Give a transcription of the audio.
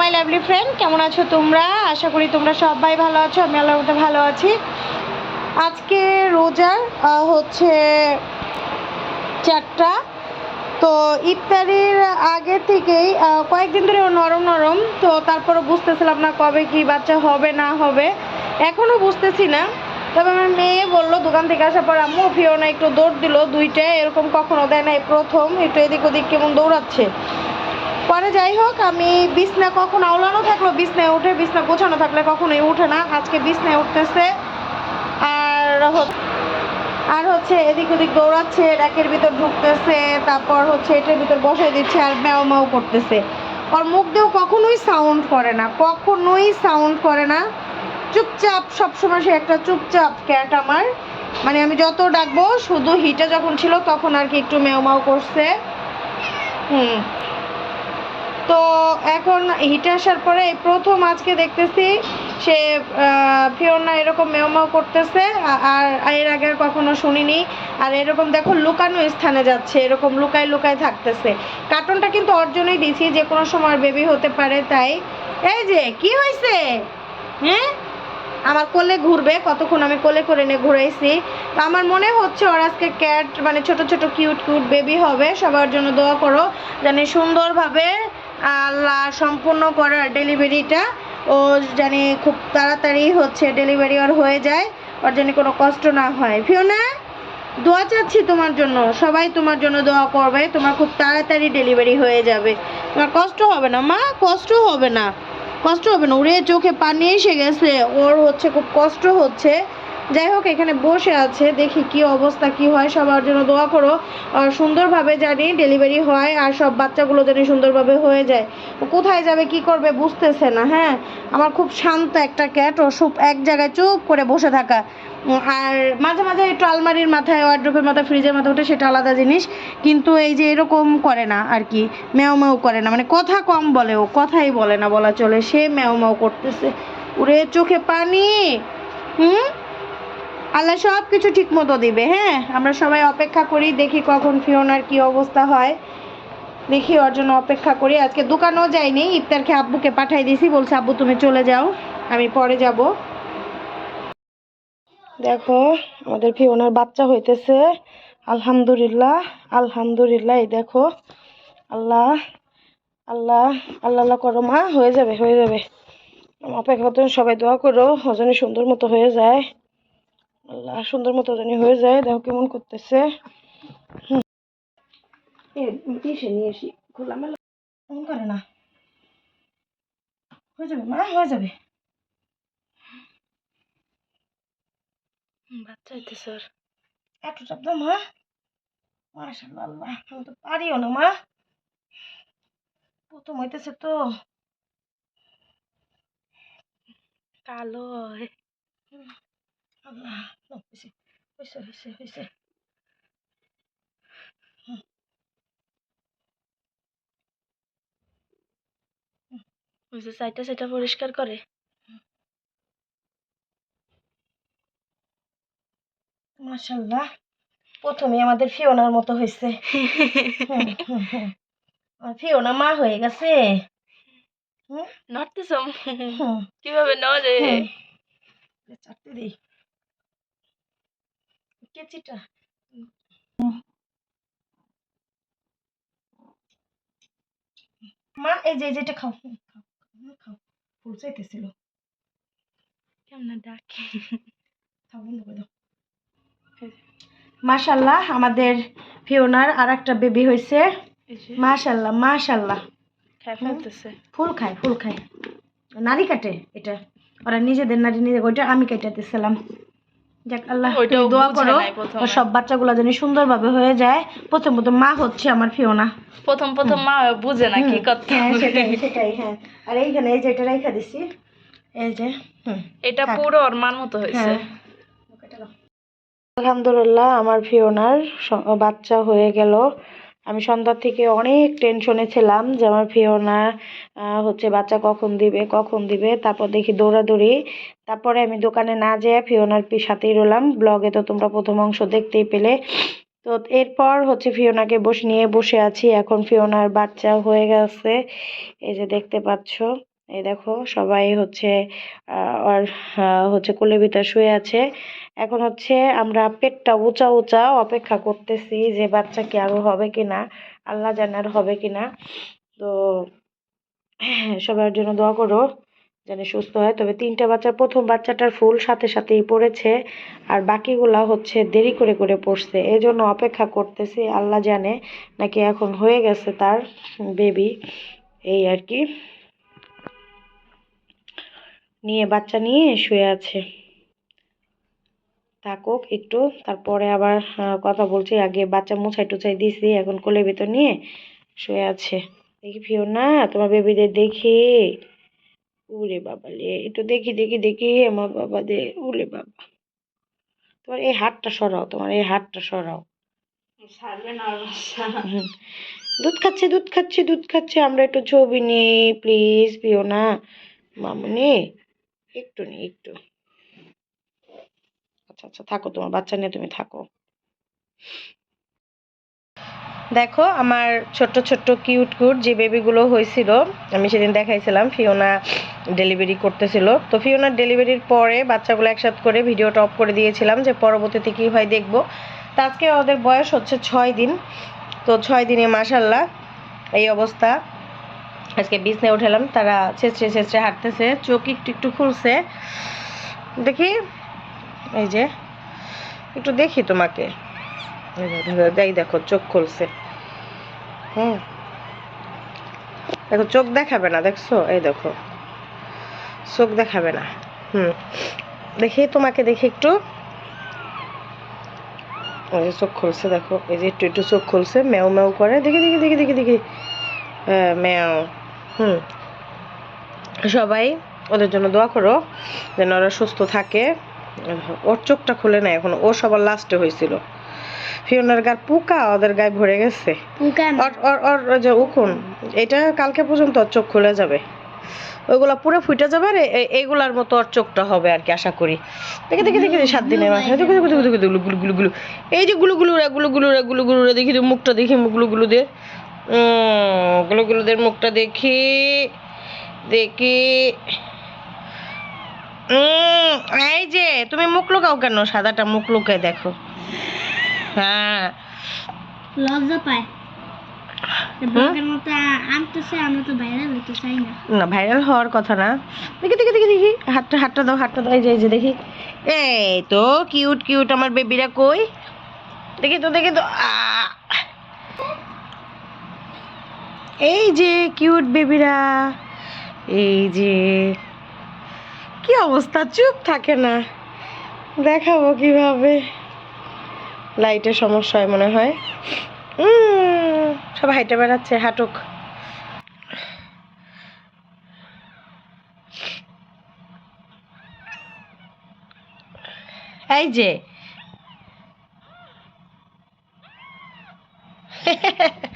My lovely friend, কেমন আছো তোমরা? আশা করি তোমরা সবাই ভালো আছো, আমি আল্লাহর ভালো আছি। আজকে রোজার হচ্ছে চারটা। তো ইফতারির আগে থেকেই কয়েকদিন ধরে নরম নরম, তো তারপরে বুঝতেছিলাম না কবে কি বাচ্চা হবে, না হবে। এখনও বুঝতেছি না। তবে আমার মেয়ে বলল, দোকান থেকে আসার পর আম্মু ফিওনা একটু দৌড় দিল দুইটা এরকম কখনো দেয় না প্রথম, একটু এদিক ওদিক কেমন দৌড়াচ্ছে। পরে যাই হোক, আমি বিছনা কখন আওলানো থাকল? বিছনায় উঠে, বিছনা গোছানো থাকলে কখনোই উঠে না। আজকে বিছনায় উঠতেছে। আর আর হচ্ছে এদিক ওদিক দৌড়াচ্ছে, র্যাকের ভিতর ঢুকতেছে, তারপর হচ্ছে এটার ভিতর বসাই দিচ্ছে আর ম্যাও ম্যাও করতেছে। ওর মুখ দিয়েও কখনোই সাউন্ড করে না, কখনোই সাউন্ড করে না। চুপচাপ সবসময় সে একটা চুপচাপ ক্যাট আমার। মানে আমি যত ডাকবো, শুধু হিটে যখন ছিল তখন আর কি একটু ম্যাও ম্যাও করছে। হুম। তো এখন হিটে আসার পরে এই প্রথম আজকে দেখতেছি সে ফিওনা এরকম মেওমাও করতেছে, আর এর আগে আর কখনো শুনিনি। আর এরকম দেখো লুকানো স্থানে যাচ্ছে, এরকম লুকায় লুকায় থাকতেছে। কার্টুনটা কিন্তু অর্জনই দিয়েছি, যে কোনো সময় বেবি হতে পারে, তাই। এই যে, কি হয়েছে হ্যাঁ? আমার কোলে ঘুরবে, কতক্ষণ আমি কোলে করে নিয়ে ঘুরাইছি। তো আমার মনে হচ্ছে ওর আজকে ক্যাট মানে ছোট ছোট কিউট কিউট বেবি হবে, সবার জন্য দোয়া করো, জানি সুন্দরভাবে সম্পূর্ণ করার ডেলিভারিটা ও জানি খুব তাড়াতাড়ি হচ্ছে, ডেলিভারি ওর হয়ে যায়, ওর জানি কোনো কষ্ট না হয়। ফিওনা, দোয়া চাচ্ছি তোমার জন্য, সবাই তোমার জন্য দোয়া করবে, তোমার খুব তাড়াতাড়ি ডেলিভারি হয়ে যাবে। তোমার কষ্ট হবে না, মা, কষ্ট হবে না, কষ্ট হবে না ওরে চোখে পানি এসে গেছে, ওর হচ্ছে খুব কষ্ট হচ্ছে। যাই হোক, এখানে বসে আছে, দেখি কি অবস্থা, কি হয়, সবার জন্য দোয়া করো। সুন্দরভাবে জানি ডেলিভারি হয় আর সব বাচ্চাগুলো জানি সুন্দরভাবে হয়ে যায়। কোথায় যাবে, কি করবে বুঝতেছে না হ্যাঁ? আমার খুব শান্ত একটা ক্যাট ও সব এক জায়গায় চুপ করে বসে থাকা। আর মাঝে মাঝে একটু আলমারির মাথায় ওয়ার্ড্রোপের মাথায় ফ্রিজের মাথায় ওঠে, সেটা আলাদা জিনিস। কিন্তু এই যে এরকম করে না আর কি, ম্যাও ম্যাও করে না। মানে কথা কম বলে ও, কথাই বলে না বলা চলে। সে ম্যাও ম্যাও করতেছে। ওরে চোখে পানি! হুম? আল্লাহ সব কিছু ঠিক মতো দিবে হ্যাঁ? আমরা সবাই অপেক্ষা করি, দেখি কখন ফিওনার কি অবস্থা হয়। দেখি ওর জন্য অপেক্ষা করি। আজকে দোকানেও যাইনি ইফতার খেয়ে আব্বুকে পাঠাই দিয়েছি বলছে, আব্বু, তুমি চলে যাও, আমি পরে যাব। দেখো, আমাদের ফিওনার বাচ্চা হইতেছে। আলহামদুলিল্লাহ আলহামদুলিল্লাহ, এই দেখো। আল্লাহ আল্লাহ আল্লাহ আল্লাহ করো, মা, হয়ে যাবে হয়ে যাবে। অপেক্ষা করতে সবাই দোয়া করো ওজনে সুন্দর মতো হয়ে যায়। আল্লাহ সুন্দর মতো জানি হয়ে যায়। দেখো কেমন করতেছে। এসে নিয়ে আসি? খোলামেলা। এমন করে না। হয়ে যাবে মা হয়ে যাবে। বাচ্চা হইতে স্যার এত চাপ মা। মাশাল্লাহ আল্লাহ আমি তো পারিও না মা। প্রথম হইতেছে তো। কালো আল্লাহ হয়েছে হয়েছে হয়েছে হয়েছে হয়েছে সাইডটা সেটা পরিষ্কার করে মাশাল্লাহ প্রথমে আমাদের ফিওনার মতো হয়েছে। ফিওনা মা হয়ে গেছে। নড়তেছ? কীভাবে নড়ে? চারটে দিই। কেচিটা মা এই যে যেটা খাও খাও ফুল চাইতেছিল। কেমন ডাকে? খাও বন্ধ করে দাও। মাশাল্লাহ আমাদের ফিওনার আর একটা বেবি হয়েছে মাশাল্লাহ মাশাল্লাহ। ফুল খায় ফুল খায়। নারী কাটে এটা। ওরা নিজেদের নারী নিজে ওইটা আমি কেটাতেছিলাম যাক আল্লাহ দোয়া করো। সব বাচ্চাগুলো যেন সুন্দরভাবে হয়ে যায়। প্রথম প্রথম মা হচ্ছে আমার ফিওনা। প্রথম প্রথম মা বুঝে না কি করতে হ্যাঁ সেটাই সেটাই হ্যাঁ। আর এইখানে এই যে এটা রেখা দিছি। এই যে এটা পুরো ওর মান মতো হয়েছে। হ্যাঁ। আলহামদুলিল্লাহ আমার ফিওনার বাচ্চা হয়ে গেল। আমি সন্ধ্যার থেকে অনেক টেনশনে ছিলাম যে আমার ফিওনা হচ্ছে বাচ্চা কখন দিবে কখন দিবে। তারপর দেখি দৌড়াদৌড়ি। তারপরে আমি দোকানে না যেয়ে ফিওনার সাথেই রইলাম। ব্লগে তো তোমরা প্রথম অংশ দেখতেই পেলে। তো এরপর হচ্ছে ফিওনাকে বসে, নিয়ে বসে আছি। এখন ফিওনার বাচ্চা হয়ে গেছে। এই যে দেখতে পাচ্ছ। এই দেখো সবাই হচ্ছে আর হচ্ছে কোলের ভিতর শুয়ে আছে। এখন হচ্ছে আমরা পেটটা উঁচা উঁচা অপেক্ষা করতেছি যে বাচ্চা কি আরও হবে কিনা, আল্লাহ জানার হবে কিনা। তো সবার জন্য দোয়া করো যেন সুস্থ হয়। তবে তিনটা বাচ্চার, প্রথম বাচ্চাটার ফুল সাথে সাথেই পড়েছে আর বাকিগুলা হচ্ছে দেরি করে করে পড়ছে। এই জন্য অপেক্ষা করতেছি, আল্লাহ জানে নাকি এখন হয়ে গেছে তার বেবি এই আর কি। নিয়ে বাচ্চা নিয়ে শুয়ে আছে। থাকুক একটু তারপরে আবার কথা বলছি। আগে বাচ্চা মুছাই টুছাই দিছি এখন কোলের ভিতর নিয়ে শুয়ে আছে। দেখি ফিও না তোমার বেবিদের দেখি। উরে বাবা লে একটু দেখি দেখি দেখি আমার বাবা দে উলে বাবা। তোমার এই হাতটা সরাও তোমার এই হাতটা সরাও। দুধ খাচ্ছে দুধ খাচ্ছে দুধ খাচ্ছে আমরা একটু ছবি নিই প্লিজ পিও না মামুনি একটু নি একটু। আচ্ছা আচ্ছা থাকো তোমার, বাচ্চা নিয়ে তুমি থাকো। দেখো, আমার ছোট্ট ছোট্ট, কিউট কিউট যে বেবিগুলো হয়েছিল, আমি সেদিন দেখাইছিলাম, ফিওনা ডেলিভারি করতেছিল। তো ফিওনার ডেলিভারির পরে বাচ্চাগুলো একসাথে করে ভিডিও টপ করে দিয়েছিলাম যে পরবর্তীতে কী হয় দেখব। তো আজকে ওদের বয়স হচ্ছে ছয় দিন। তো ছয় দিনে মাসাল্লাহ এই অবস্থা। আজকে বিছনায় উঠালাম তারা ছেঁচড়ে ছেঁচড়ে হাঁটতেছে চোখ একটু একটু খুলছে। দেখি এই যে একটু দেখি তোমাকে। এই দেখো, দেখো চোখ খুলছে। হুম। দেখো চোখ দেখাবে না দেখছ? এই দেখো চোখ দেখাবে না। হুম। দেখি তোমাকে দেখি একটু। ওই যে চোখ খুলছে দেখো। এই যে একটু একটু চোখ খুলছে ম্যাও ম্যাও করে। দেখি দেখি দেখি দেখি দেখি। হ্যাঁ ম্যাও। হুম সবাই ওদের জন্য দোয়া করো যেন ওরা সুস্থ থাকে ওর চোখটা খুলে না এখন ও সবার লাস্টে হয়েছিল ফিওনার গার পোকা ওদের গায়ে ভরে গেছে ওর যে উকুন এটা কালকে পর্যন্ত ওর চোখ খুলে যাবে ওইগুলা পুরো ফুটে যাবে আর এইগুলার মতো ওর চোখটা হবে আর কি আশা করি দেখে দেখে দেখে সাত দিনের মাথায় দেখো দেখো দেখো দেখো গুলু গুলু গুলু গুলু এই যে গুলু গুলুরা গুলু গুলুরা গুলু গুলুরা দেখি তো মুখটা দেখি গুলু গুলুদের উম, গুলু গুলুদের মুখটা দেখি দেখি। এই যে তুমি মুখ লুকাও কেন? সাদাটা মুখ লুকায় দেখো। হ্যাঁ। লজ্জা পায়। না। ভাইরাল হওয়ার কথা না। দেখি দেখি দেখি দেখি। হাতটা হাতটা দাও হাতটা দাও এই যে দেখি। এই তো কিউট কিউট আমার বেবিরা কই? দেখি তো দেখি তো আহ! এই যে কিউট বেবিরা, এই যে। কি অবস্থা? চুপ থাকে না। দেখাবো কীভাবে। লাইটের সমস্যা হয় মনে হয়। সব হাইটে বেড়াচ্ছে, হাঁটুক। এই যে।